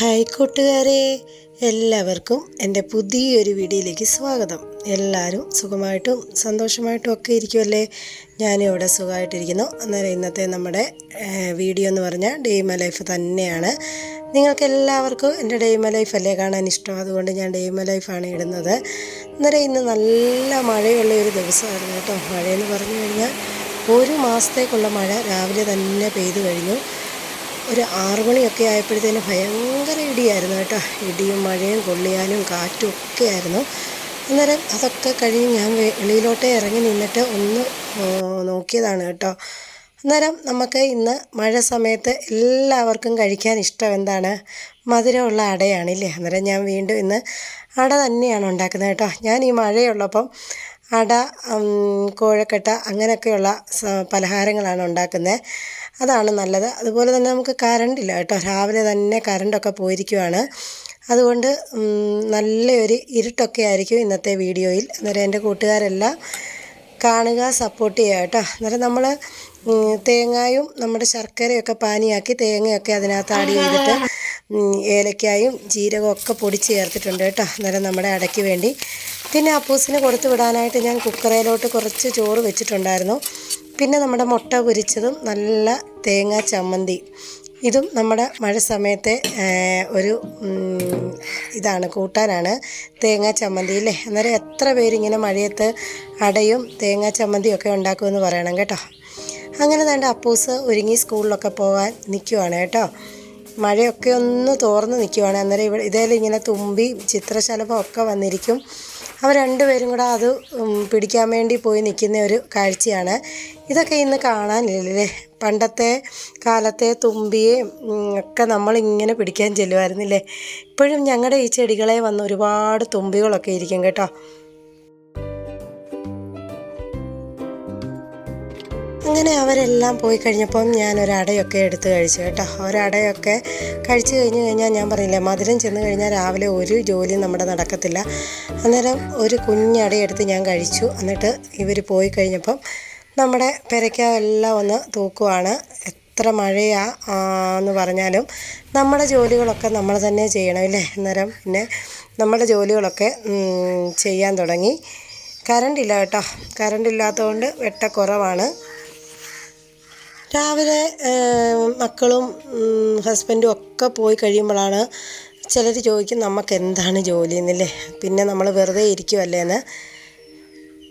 Hi കൂട്ടുകാരെ എല്ലാവർക്കും എന്റെ പുതിയൊരു വീഡിയോയിലേക്ക് സ്വാഗതം. എല്ലാവരും സുഖമായിട്ടും സന്തോഷമായിട്ടും ഒക്കെ ഇരിക്കുമല്ലേ ഞാനിവിടെ സുഖമായിട്ടിരിക്കുന്നു. അന്നേരം ഇന്നത്തെ നമ്മുടെ വീഡിയോ എന്ന് പറഞ്ഞാൽ ഡെയ്മ ലൈഫ് തന്നെയാണ്. നിങ്ങൾക്ക് എല്ലാവർക്കും എന്റെ ഡെയ്മ ലൈഫ് അല്ലേ കാണാൻ ഇഷ്ടം? അതുകൊണ്ട് ഞാൻ ഡെയ്മ ലൈഫാണ് ഇടുന്നത്. അന്നേരം ഇന്ന് നല്ല മഴയുള്ള ഒരു ദിവസമായിരുന്നു കേട്ടോ. മഴയെന്ന് പറഞ്ഞു കഴിഞ്ഞാൽ ഒരു മാസത്തേക്കുള്ള മഴ രാവിലെ തന്നെ പെയ്തു കഴിഞ്ഞു. ഒരു ആറു മണിയൊക്കെ ആയപ്പോഴത്തേന് ഭയങ്കര ഇടിയായിരുന്നു കേട്ടോ. ഇടിയും മഴയും കൊള്ളിയാലും കാറ്റും ഒക്കെ ആയിരുന്നു. അന്നേരം അതൊക്കെ കഴിഞ്ഞ് ഞാൻ വെളിയിലോട്ടേ ഇറങ്ങി നിന്നിട്ട് ഒന്ന് നോക്കിയതാണ് കേട്ടോ. അന്നേരം നമുക്ക് ഇന്ന് മഴ സമയത്ത് എല്ലാവർക്കും കഴിക്കാൻ ഇഷ്ടം എന്താണ്? മധുരമുള്ള അടയാണ് അടയാണില്ലേ? അന്നേരം ഞാൻ വീണ്ടും ഇന്ന് അട തന്നെയാണ് ഉണ്ടാക്കുന്നത് കേട്ടോ. ഞാൻ ഈ മഴയുള്ളപ്പം അട കോഴക്കട്ട അങ്ങനെയൊക്കെയുള്ള പലഹാരങ്ങളാണ് ഉണ്ടാക്കുന്നത്. അതാണ് നല്ലത്. അതുപോലെ തന്നെ നമുക്ക് കറണ്ടില്ല കേട്ടോ. രാവിലെ തന്നെ കറണ്ടൊക്കെ പോയിരിക്കുവാണ്. അതുകൊണ്ട് നല്ലൊരു ഇരുട്ടൊക്കെ ആയിരിക്കും ഇന്നത്തെ വീഡിയോയിൽ. അന്നേരം എന്റെ കൂട്ടുകാരെല്ലാം കാണുക സപ്പോർട്ട് ചെയ്യുക കേട്ടോ. അന്നേരം നമ്മൾ തേങ്ങായും നമ്മുടെ ശർക്കരയൊക്കെ പാനിയാക്കി തേങ്ങയൊക്കെ അതിനകത്ത് ആഡ് ചെയ്തിട്ട് ഏലക്കായും ജീരകവും ഒക്കെ പൊടിച്ച് ചേർത്തിട്ടുണ്ട് കേട്ടോ. അന്നേരം നമ്മുടെ അടയ്ക്ക് വേണ്ടി. പിന്നെ അപ്പൂസിന് കൊടുത്തു വിടാനായിട്ട് ഞാൻ കുക്കറയിലോട്ട് കുറച്ച് ചോറ് വെച്ചിട്ടുണ്ടായിരുന്നു. പിന്നെ നമ്മുടെ മുട്ട പൊരിച്ചതും നല്ല തേങ്ങ ചമ്മന്തി. ഇതും നമ്മുടെ മഴ സമയത്തെ ഒരു ഇതാണ് കൂട്ടാനാണ് തേങ്ങ ചമ്മന്തി അല്ലേ? അന്നേരം എത്ര പേരിങ്ങനെ മഴയത്ത് അടയും തേങ്ങ ചമ്മന്തിയൊക്കെ ഉണ്ടാക്കുമെന്ന് പറയണം കേട്ടോ. അങ്ങനെ വേണ്ട അപ്പൂസ് ഒരുങ്ങി സ്കൂളിലൊക്കെ പോകാൻ നിൽക്കുവാണ് കേട്ടോ. മഴയൊക്കെ ഒന്ന് തോർന്ന് നിൽക്കുവാണ് അന്നേരം ഇവിടെ ഇതേലും ഇങ്ങനെ തുമ്പി ചിത്രശലഭം ഒക്കെ വന്നിരിക്കും. അവർ രണ്ടുപേരും കൂടെ അത് പിടിക്കാൻ വേണ്ടി പോയി നിൽക്കുന്ന ഒരു കാഴ്ചയാണ്. ഇതൊക്കെ ഇന്ന് കാണാനില്ലല്ലേ? പണ്ടത്തെ കാലത്തെ തുമ്പിയെയും ഉം, ഒക്കെ നമ്മളിങ്ങനെ പിടിക്കാൻ ചെല്ലുമായിരുന്നില്ലേ? ഇപ്പോഴും ഞങ്ങളുടെ ഈ ചെടികളെ വന്ന് ഒരുപാട് തുമ്പികളൊക്കെ ഇരിക്കും കേട്ടോ. അങ്ങനെ അവരെല്ലാം പോയി കഴിഞ്ഞപ്പം ഞാൻ ഒരടയൊക്കെ എടുത്ത് കഴിച്ചു കേട്ടോ. ഒരടയൊക്കെ കഴിച്ചു കഴിഞ്ഞു കഴിഞ്ഞാൽ ഞാൻ പറഞ്ഞില്ലേ മധുരം ചെന്ന് കഴിഞ്ഞാൽ രാവിലെ ഒരു ജോലി നമ്മുടെ നടക്കത്തില്ല. അന്നേരം ഒരു കുഞ്ഞടയെടുത്ത് ഞാൻ കഴിച്ചു. എന്നിട്ട് ഇവർ പോയി കഴിഞ്ഞപ്പം നമ്മുടെ പെരയ്ക്കെല്ലാം ഒന്ന് തൂക്കുവാണ്. എത്ര മഴയാ എന്ന് പറഞ്ഞാലും നമ്മുടെ ജോലികളൊക്കെ നമ്മൾ തന്നെ ചെയ്യണം ഇല്ലേ? അന്നേരം പിന്നെ നമ്മുടെ ജോലികളൊക്കെ ചെയ്യാൻ തുടങ്ങി. കറണ്ടില്ല കേട്ടോ. കറണ്ടില്ലാത്തതുകൊണ്ട് വെട്ടക്കുറവാണ്. രാവിലെ മക്കളും ഹസ്ബൻഡും ഒക്കെ പോയി കഴിയുമ്പോഴാണ് ചിലർ ചോദിക്കും നമുക്ക് എന്താണ് ജോലി എന്നില്ലേ? പിന്നെ നമ്മൾ വെറുതെ ഇരിക്കുമല്ലേന്ന്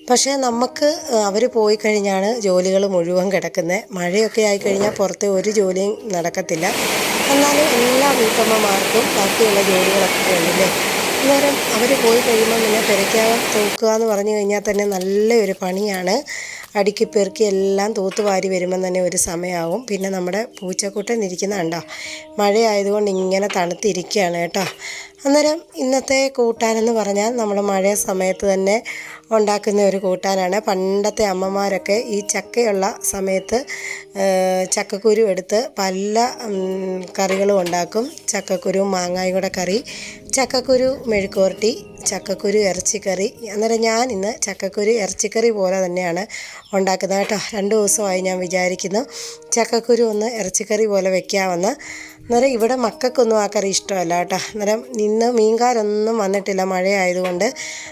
പക്ഷേ നമുക്ക് അവർ പോയി കഴിഞ്ഞാണ് ജോലികൾ മുഴുവൻ കിടക്കുന്നത് മഴയൊക്കെ ആയിക്കഴിഞ്ഞാൽ പുറത്ത് ഒരു ജോലിയും നടക്കത്തില്ല. എന്നാലും എല്ലാ വീട്ടമ്മമാർക്കും ബാക്കിയുള്ള ജോലികളൊക്കെ ഉണ്ടല്ലേ? അന്നേരം അവർ പോയി കഴിയുമ്പോൾ പിന്നെ പെരയ്ക്കകം തൂക്കുക എന്ന് പറഞ്ഞു കഴിഞ്ഞാൽ തന്നെ നല്ലൊരു പണിയാണ്. അടുക്കി പെറുക്കി എല്ലാം തൂത്ത് വാരി വരുമ്പം തന്നെ ഒരു സമയമാവും. പിന്നെ നമ്മുടെ പൂച്ചക്കൂട്ടൻ ഇരിക്കുന്ന കണ്ടോ മഴയായതുകൊണ്ട് ഇങ്ങനെ തണുത്തിരിക്കുകയാണ് കേട്ടോ. അന്നേരം ഇന്നത്തെ കൂട്ടാനെന്ന് പറഞ്ഞാൽ നമ്മൾ മഴ സമയത്ത് തന്നെ ഉണ്ടാക്കുന്ന ഒരു കൂട്ടാനാണ്. പണ്ടത്തെ അമ്മമാരൊക്കെ ഈ ചക്കയുള്ള സമയത്ത് ചക്കക്കുരു എടുത്ത് പല കറികളും ഉണ്ടാക്കും. ചക്കക്കുരു മാങ്ങായും കൂടെ കറി ചക്കക്കുരു മെഴുക്കുവരട്ടി ചക്കക്കുരു ഇറച്ചിക്കറി. അന്നേരം ഞാൻ ഇന്ന് ചക്കക്കുരു ഇറച്ചിക്കറി പോലെ തന്നെയാണ് ഉണ്ടാക്കുന്നത് കേട്ടോ. രണ്ട് ദിവസമായി ഞാൻ വിചാരിക്കുന്നു ചക്കക്കുരു ഒന്ന് ഇറച്ചിക്കറി പോലെ വെക്കാമെന്ന്. അന്നേരം ഇവിടെ മക്കൾക്കൊന്നും ആ കറി ഇഷ്ടമല്ല കേട്ടോ. അന്നേരം ഇന്ന് മീൻകാരൊന്നും വന്നിട്ടില്ല മഴയായതുകൊണ്ട്.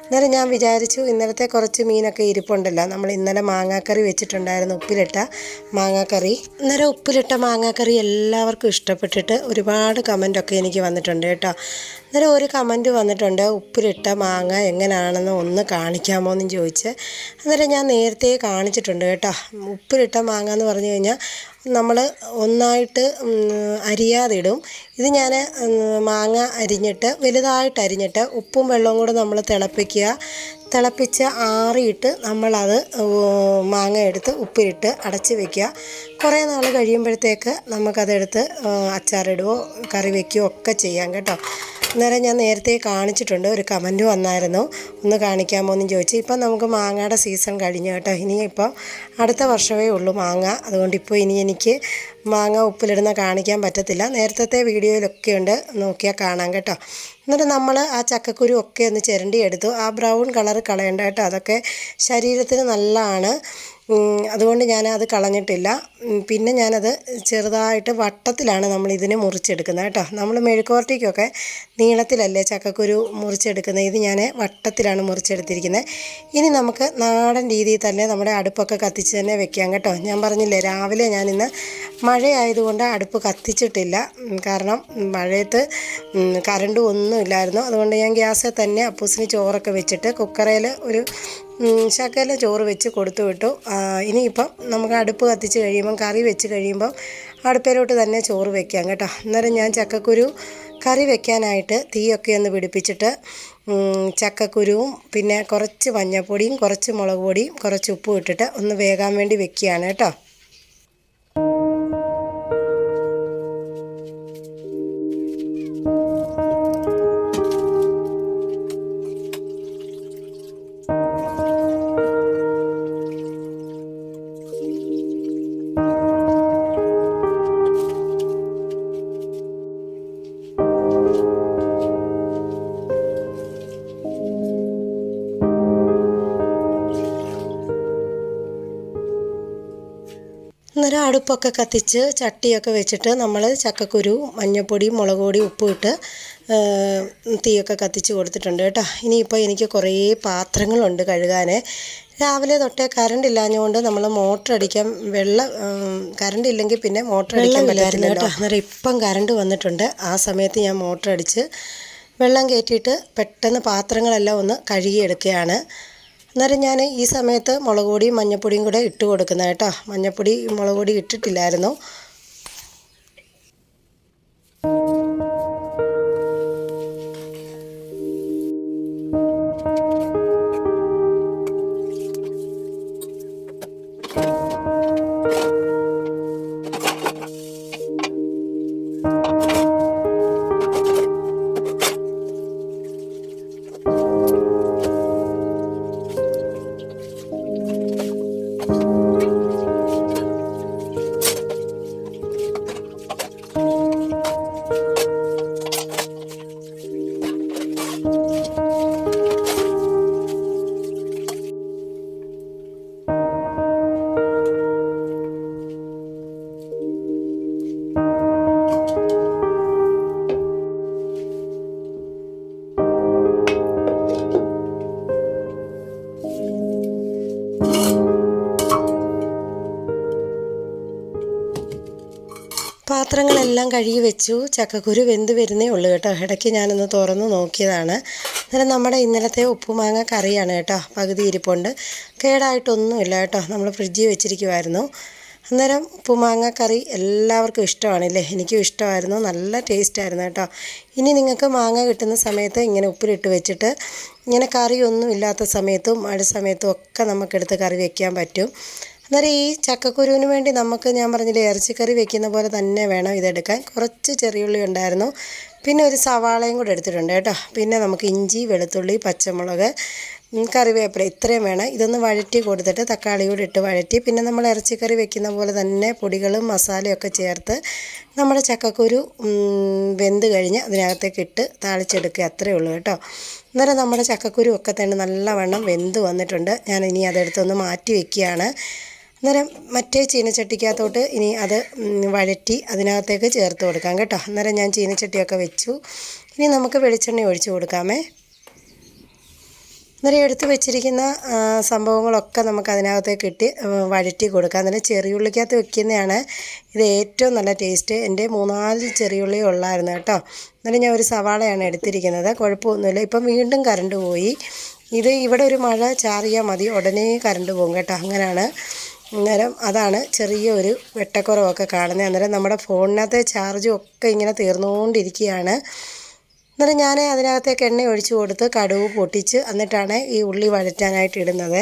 അന്നേരം ഞാൻ വിചാരിച്ചു ഇന്നലത്തെ കുറച്ച് മീനൊക്കെ ഇരിപ്പുണ്ടല്ലോ. നമ്മൾ ഇന്നലെ മാങ്ങാക്കറി വെച്ചിട്ടുണ്ടായിരുന്നു ഉപ്പിലിട്ട മാങ്ങാക്കറി. അന്നേരം ഉപ്പിലിട്ട മാങ്ങാക്കറി എല്ലാവർക്കും ഇഷ്ടപ്പെട്ടിട്ട് ഒരുപാട് കമന്റൊക്കെ എനിക്ക് വന്നിട്ടുണ്ട് കേട്ടോ. അന്നേരം ഒരു കമന്റ് വന്നിട്ടുണ്ട് ഉപ്പിലിട്ട മാങ്ങ എങ്ങനെയാണെന്ന് ഒന്ന് കാണിക്കാമോ എന്നും ചോദിച്ച് അന്നേരം ഞാൻ നേരത്തെ കാണിച്ചിട്ടുണ്ട് കേട്ടോ. ഉപ്പിലിട്ട മാങ്ങ എന്ന് പറഞ്ഞു കഴിഞ്ഞാൽ നമ്മൾ ഒന്നായിട്ട് അരിയാതിടും. ഇത് ഞാൻ മാങ്ങ അരിഞ്ഞിട്ട് വലുതായിട്ട് അരിഞ്ഞിട്ട് ഉപ്പും വെള്ളവും കൂടെ നമ്മൾ തിളപ്പിക്കുക. തിളപ്പിച്ച് ആറിയിട്ട് നമ്മളത് മാങ്ങ എടുത്ത് ഉപ്പിലിട്ട് അടച്ച് വെക്കുക. കുറേ നാൾ കഴിയുമ്പോഴത്തേക്ക് നമുക്കതെടുത്ത് അച്ചാറിടുകയോ കറി വയ്ക്കുകയോ ഒക്കെ ചെയ്യാം കേട്ടോ. അന്നേരം ഞാൻ നേരത്തെ കാണിച്ചിട്ടുണ്ട്. ഒരു കമന്റ് വന്നായിരുന്നു. ഒന്ന് കാണിക്കാമോ എന്ന് ചോദിച്ചു. ഇപ്പം നമുക്ക് മാങ്ങയുടെ സീസൺ കഴിഞ്ഞു കേട്ടോ. ഇനി അടുത്ത വർഷമേ ഉള്ളൂ മാങ്ങ. അതുകൊണ്ട് ഇപ്പോൾ ഇനി എനിക്ക് മാങ്ങ ഉപ്പിലിടുന്ന കാണിക്കാൻ പറ്റത്തില്ല. നേരത്തെ വീഡിയോയിലൊക്കെ ഉണ്ട്. നോക്കിയാൽ കാണാം കേട്ടോ. എന്നിട്ട് നമ്മൾ ആ ചക്കക്കുരു ഒക്കെ ഒന്ന് ചിരണ്ടി എടുത്തു. ആ ബ്രൗൺ കളർ കളയണ്ട കേട്ടോ. അതൊക്കെ ശരീരത്തിന് നല്ലതാണ്. അതുകൊണ്ട് ഞാൻ അത് കളഞ്ഞിട്ടില്ല പിന്നെ ഞാനത് ചെറുതായിട്ട് വട്ടത്തിലാണ് നമ്മൾ ഇതിനെ മുറിച്ചെടുക്കുന്നത് കേട്ടോ. നമ്മൾ മെഴുക്കുവരട്ടിക്കൊക്കെ നീളത്തിലല്ലേ ചക്കക്കുരു മുറിച്ചെടുക്കുന്നത്? ഇത് ഞാൻ വട്ടത്തിലാണ് മുറിച്ചെടുത്തിരിക്കുന്നത്. ഇനി നമുക്ക് നാടൻ രീതിയിൽ തന്നെ നമ്മുടെ അടുപ്പൊക്കെ കത്തിച്ച് തന്നെ വെക്കാം കേട്ടോ. ഞാൻ പറഞ്ഞില്ലേ രാവിലെ ഞാനിന്ന് മഴയായതുകൊണ്ട് അടുപ്പ് കത്തിച്ചിട്ടില്ല. കാരണം മഴയത്ത് കറണ്ടും ഒന്നും ഇല്ലായിരുന്നു. അതുകൊണ്ട് ഞാൻ ഗ്യാസിൽ തന്നെ അപ്പൂസിന് ചോറൊക്കെ വെച്ചിട്ട് കുക്കറയിൽ ഒരു ശകല ചോറ് വെച്ച് കൊടുത്തു വിട്ടു. ഇനിയിപ്പം നമുക്ക് അടുപ്പ് കത്തിച്ച് കഴിയുമ്പം കറി വെച്ച് കഴിയുമ്പം അടുപ്പിലോട്ട് തന്നെ ചോറ് വെക്കാം കേട്ടോ. അന്നേരം ഞാൻ ചക്കക്കുരു കറി വെക്കാനായിട്ട് തീയൊക്കെ ഒന്ന് പിടിപ്പിച്ചിട്ട് ചക്കക്കുരുവും പിന്നെ കുറച്ച് മഞ്ഞൾപ്പൊടിയും കുറച്ച് മുളക് പൊടിയും കുറച്ച് ഉപ്പും ഇട്ടിട്ട് ഒന്ന് വേകാൻ വേണ്ടി വെക്കുകയാണ് കേട്ടോ. അടുപ്പൊക്കെ കത്തിച്ച് ചട്ടിയൊക്കെ വെച്ചിട്ട് നമ്മൾ ചക്കക്കുരു മഞ്ഞപ്പൊടി മുളക് പൊടി ഉപ്പിട്ട് ഇട്ട് തീയൊക്കെ കത്തിച്ച് കൊടുത്തിട്ടുണ്ട് കേട്ടോ. ഇനിയിപ്പോൾ എനിക്ക് കുറേ പാത്രങ്ങളുണ്ട് കഴുകാൻ രാവിലെ തൊട്ടേ കറണ്ട് ഇല്ലാഞ്ഞുകൊണ്ട് നമ്മൾ മോട്ടർ അടിക്കാൻ വെള്ളം കറണ്ട് ഇല്ലെങ്കിൽ പിന്നെ മോട്ടർ അടിക്കാൻ പറ്റില്ല കേട്ടോ. അന്നേരം ഇപ്പം കറണ്ട് വന്നിട്ടുണ്ട്. ആ സമയത്ത് ഞാൻ മോട്ടർ അടിച്ച് വെള്ളം കയറ്റിയിട്ട് പെട്ടെന്ന് പാത്രങ്ങളെല്ലാം ഒന്ന് കഴുകിയെടുക്കുകയാണ്. അന്നേരം ഞാൻ ഈ സമയത്ത് മുളക് പൊടിയും മഞ്ഞൾപ്പൊടിയും കൂടെ ഇട്ട് കൊടുക്കുന്നത് കേട്ടോ. മഞ്ഞൾപ്പൊടി മുളക് പൊടി ഇട്ടിട്ടില്ലായിരുന്നു. പാത്രങ്ങളെല്ലാം കഴുകി വെച്ചു. ചക്കക്കുരു വെന്ത് വരുന്നേ ഉള്ളൂ കേട്ടോ. ഇടയ്ക്ക് ഞാനൊന്ന് തുറന്ന് നോക്കിയതാണ്. അന്നേരം നമ്മുടെ ഇന്നലത്തെ ഉപ്പുമാങ്ങ കറിയാണ് കേട്ടോ. പകുതി ഇരിപ്പുണ്ട്. കേടായിട്ടൊന്നുമില്ല കേട്ടോ. നമ്മൾ ഫ്രിഡ്ജിൽ വെച്ചിരിക്കുമായിരുന്നു അന്നേരം ഉപ്പുമാങ്ങ കറി എല്ലാവർക്കും ഇഷ്ടമാണല്ലേ? എനിക്കും ഇഷ്ടമായിരുന്നു. നല്ല ടേസ്റ്റ് ആയിരുന്നു കേട്ടോ. ഇനി നിങ്ങൾക്ക് മാങ്ങ കിട്ടുന്ന സമയത്ത് ഇങ്ങനെ ഉപ്പിലിട്ട് വെച്ചിട്ട് ഇങ്ങനെ കറിയൊന്നും ഇല്ലാത്ത സമയത്തും മഴ സമയത്തും ഒക്കെ നമുക്കെടുത്ത് കറി വെക്കാൻ പറ്റും. അന്നേരം ഈ ചക്കക്കുരുവിന് വേണ്ടി നമുക്ക് ഞാൻ പറഞ്ഞില്ലേ ഇറച്ചിക്കറി വെക്കുന്ന പോലെ തന്നെ വേണം ഇതെടുക്കാൻ. കുറച്ച് ചെറിയുള്ളി ഉണ്ടായിരുന്നു. പിന്നെ ഒരു സവാളയും കൂടെ എടുത്തിട്ടുണ്ട് കേട്ടോ. പിന്നെ നമുക്ക് ഇഞ്ചി വെളുത്തുള്ളി പച്ചമുളക് കറിവേപ്പില ഇത്രയും വേണം. ഇതൊന്ന് വഴറ്റി കൊടുത്തിട്ട് തക്കാളി കൂടി ഇട്ട് വഴറ്റി. പിന്നെ നമ്മൾ ഇറച്ചിക്കറി വെക്കുന്ന പോലെ തന്നെ പൊടികളും മസാലയൊക്കെ ചേർത്ത് നമ്മുടെ ചക്കക്കുരു വെന്ത് കഴിഞ്ഞ് അതിനകത്തേക്ക് ഇട്ട് താളിച്ചെടുക്കുക. അത്രയേ ഉള്ളൂ കേട്ടോ. അന്നേരം നമ്മുടെ ചക്കക്കുരു ഒക്കെ തന്നെ നല്ലവണ്ണം വെന്ത് വന്നിട്ടുണ്ട്. ഞാൻ ഇനി അതെടുത്തൊന്ന് മാറ്റി വെക്കുകയാണ്. അന്നേരം മറ്റേ ചീനച്ചട്ടിക്കകത്തോട്ട് ഇനി അത് വഴറ്റി അതിനകത്തേക്ക് ചേർത്ത് കൊടുക്കാം കേട്ടോ. അന്നേരം ഞാൻ ചീനച്ചട്ടിയൊക്കെ വെച്ചു. ഇനി നമുക്ക് വെളിച്ചെണ്ണ ഒഴിച്ചു കൊടുക്കാമേ. അന്നേരം എടുത്ത് വെച്ചിരിക്കുന്ന സംഭവങ്ങളൊക്കെ നമുക്ക് അതിനകത്തേക്ക് ഇട്ട് വഴറ്റി കൊടുക്കാം. അന്നേരം ചെറിയുള്ളിക്കകത്ത് വെക്കുന്നതാണ് ഇത് ഏറ്റവും നല്ല ടേസ്റ്റ്. എന്റെ മൂന്നാൽ ചെറിയുള്ളി ഉള്ളായിരുന്നു കേട്ടോ. അന്നേരം ഞാൻ ഒരു സവാളയാണ് എടുത്തിരിക്കുന്നത്. കുഴപ്പമൊന്നുമില്ല. ഇപ്പം വീണ്ടും കറണ്ട് പോയി. ഇത് ഇവിടെ ഒരു മഴ ചാറിയാൽ മതി. ഉടനെ കറണ്ട് പോകും കേട്ടോ. അങ്ങനെയാണ്. അന്നേരം അതാണ് ചെറിയൊരു വെട്ടക്കുറവൊക്കെ കാണുന്നത്. അന്നേരം നമ്മുടെ ഫോണിനകത്തെ ചാർജും ഒക്കെ ഇങ്ങനെ തീർന്നുകൊണ്ടിരിക്കുകയാണ്. അന്നേരം ഞാൻ അതിനകത്തേക്ക് എണ്ണ ഒഴിച്ചു കൊടുത്ത് കടുവ് പൊട്ടിച്ച് എന്നിട്ടാണ് ഈ ഉള്ളി വഴറ്റാനായിട്ട് ഇടുന്നത്.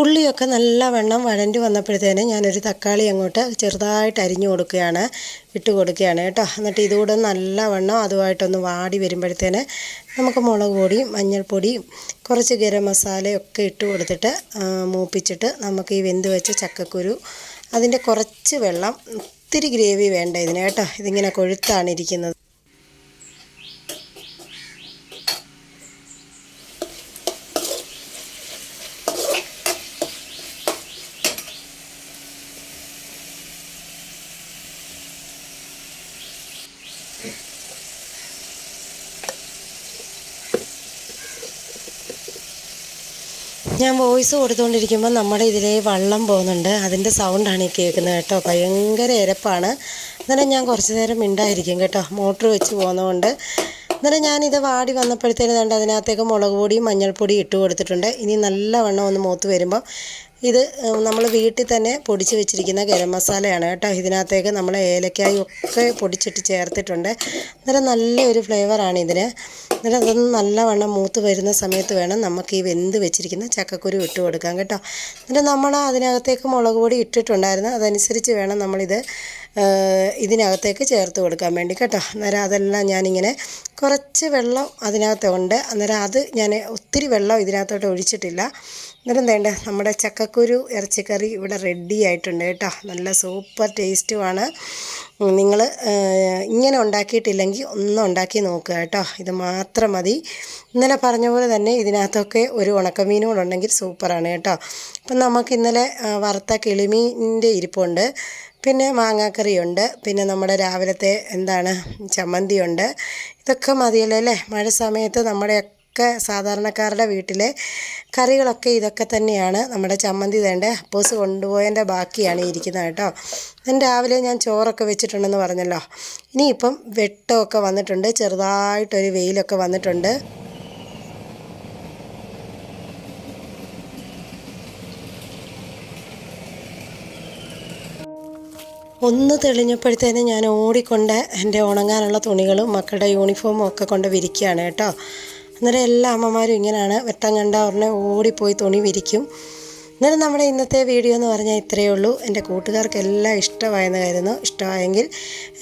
ഉള്ളിയൊക്കെ നല്ല വെണ്ണം വഴണ്ടി വന്നപ്പോഴത്തേനും ഞാനൊരു തക്കാളി അങ്ങോട്ട് ചെറുതായിട്ട് അരിഞ്ഞു കൊടുക്കുകയാണ് ഇട്ട് കൊടുക്കുകയാണ് കേട്ടോ. എന്നിട്ട് ഇതുകൂടെ നല്ല വെണ്ണം അതുമായിട്ടൊന്ന് വാടി വരുമ്പോഴത്തേന് നമുക്ക് മുളക് പൊടിയും മഞ്ഞൾപ്പൊടിയും കുറച്ച് ഗരം മസാലയൊക്കെ ഇട്ട് കൊടുത്തിട്ട് മൂപ്പിച്ചിട്ട് നമുക്ക് ഈ വെന്ത് വെച്ച ചക്കക്കുരു അതിന്റെ കുറച്ച് വെള്ളം ഒത്തിരി ഗ്രേവി വേണ്ട ഇതിന് കേട്ടോ. ഇതിങ്ങനെ കൊഴുത്താണ് ഇരിക്കുന്നത്. ഞാൻ വോയിസ് കൊടുത്തുകൊണ്ടിരിക്കുമ്പോൾ നമ്മുടെ ഇതിലേ വള്ളം പോകുന്നുണ്ട്. അതിന്റെ സൗണ്ടാണ് ഈ കേൾക്കുന്നത് കേട്ടോ. ഭയങ്കര ഇരപ്പാണ് അന്നേരം ഞാൻ കുറച്ച് നേരം മിണ്ടായിരിക്കും കേട്ടോ. മോട്ടർ വെച്ച് പോകുന്നതുകൊണ്ട് അന്നേരം ഞാനിത് വാടി വന്നപ്പോഴത്തേന് അതിനകത്തേക്ക് മുളക് പൊടിയും മഞ്ഞൾപ്പൊടിയും ഇട്ട് കൊടുത്തിട്ടുണ്ട്. ഇനി നല്ലവണ്ണം ഒന്ന് മൂത്ത് വരുമ്പോൾ ഇത് നമ്മൾ വീട്ടിൽ തന്നെ പൊടിച്ച് വെച്ചിരിക്കുന്ന ഗരം മസാലയാണ് കേട്ടോ. ഇതിനകത്തേക്ക് നമ്മൾ ഏലക്കായും ഒക്കെ പൊടിച്ചിട്ട് ചേർത്തിട്ടുണ്ട്. അന്നേരം നല്ലൊരു ഫ്ലേവറാണ് ഇതിന്. അന്നേരം അതൊന്ന് നല്ലവണ്ണം മൂത്ത് വരുന്ന സമയത്ത് വേണം നമുക്ക് ഈ വെന്ത് വെച്ചിരിക്കുന്ന ചക്കക്കുരു ഇട്ട് കൊടുക്കാൻ കേട്ടോ. എന്നിട്ട് നമ്മൾ അതിനകത്തേക്ക് മുളക് പൊടി ഇട്ടിട്ടുണ്ടായിരുന്നു. അതനുസരിച്ച് വേണം നമ്മളിത് ഇതിനകത്തേക്ക് ചേർത്ത് കൊടുക്കാൻ വേണ്ടി കേട്ടോ. അന്നേരം അതെല്ലാം ഞാനിങ്ങനെ കുറച്ച് വെള്ളം അതിനകത്തുണ്ട്. അന്നേരം അത് ഞാൻ ഒത്തിരി വെള്ളം ഇതിനകത്തോട്ട് ഒഴിച്ചിട്ടില്ല. അന്നേരം വേണ്ട നമ്മുടെ ചക്കക്കുരു ഇറച്ചിക്കറി ഇവിടെ റെഡി ആയിട്ടുണ്ട് കേട്ടോ. നല്ല സൂപ്പർ ടേസ്റ്റുമാണ് നിങ്ങൾ ഇങ്ങനെ ഉണ്ടാക്കിയിട്ടില്ലെങ്കിൽ ഒന്ന് ഉണ്ടാക്കി നോക്കുക കേട്ടോ. ഇത് മാത്രം മതി. ഇന്നലെ പറഞ്ഞ പോലെ തന്നെ ഇതിനകത്തൊക്കെ ഒരു ഉണക്കമീനും കൂടെ ഉണ്ടെങ്കിൽ സൂപ്പറാണ് കേട്ടോ. അപ്പം നമുക്ക് ഇന്നലെ വറുത്ത കിളിമീന്റെ ഇരിപ്പുണ്ട്. പിന്നെ മാങ്ങാക്കറിയുണ്ട്. പിന്നെ നമ്മുടെ രാവിലത്തെ എന്താണ് ചമ്മന്തിയുണ്ട്. ഇതൊക്കെ മതിയല്ലോ അല്ലേ? മഴ സമയത്ത് നമ്മുടെയൊക്കെ സാധാരണക്കാരുടെ വീട്ടിലെ കറികളൊക്കെ ഇതൊക്കെ തന്നെയാണ് നമ്മുടെ ചമ്മന്തി തേണ്ട അപ്പോസ് കൊണ്ടുപോയതിന്റെ ബാക്കിയാണ് ഇരിക്കുന്നത് കേട്ടോ. ഞാൻ രാവിലെ ഞാൻ ചോറൊക്കെ വെച്ചിട്ടുണ്ടെന്ന് പറഞ്ഞല്ലോ. ഇനിയിപ്പം വെട്ടമൊക്കെ വന്നിട്ടുണ്ട്. ചെറുതായിട്ടൊരു വെയിലൊക്കെ വന്നിട്ടുണ്ട്. ഒന്ന് തെളിഞ്ഞപ്പോഴത്തേനും ഞാൻ ഓടിക്കൊണ്ട് എന്റെ ഉണങ്ങാനുള്ള തുണികളും മക്കളുടെ യൂണിഫോമും ഒക്കെ കൊണ്ട് വിരിക്കുകയാണ് കേട്ടോ. അന്നേരം എല്ലാ അമ്മമാരും ഇങ്ങനെയാണ് വെട്ടം കണ്ട ഉടനെ ഓടിപ്പോയി തുണി വിരിക്കും. അന്നേരം നമ്മുടെ ഇന്നത്തെ വീഡിയോ എന്ന് പറഞ്ഞാൽ ഇത്രയേ ഉള്ളൂ. എന്റെ കൂട്ടുകാർക്കെല്ലാം ഇഷ്ടമായെന്ന് കരുതുന്നു. ഇഷ്ടമായെങ്കിൽ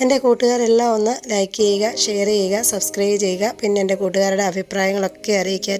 എന്റെ കൂട്ടുകാരെല്ലാം ഒന്ന് ലൈക്ക് ചെയ്യുക ഷെയർ ചെയ്യുക സബ്സ്ക്രൈബ് ചെയ്യുക. പിന്നെ എന്റെ കൂട്ടുകാരുടെ അഭിപ്രായങ്ങളൊക്കെ അറിയിക്കുക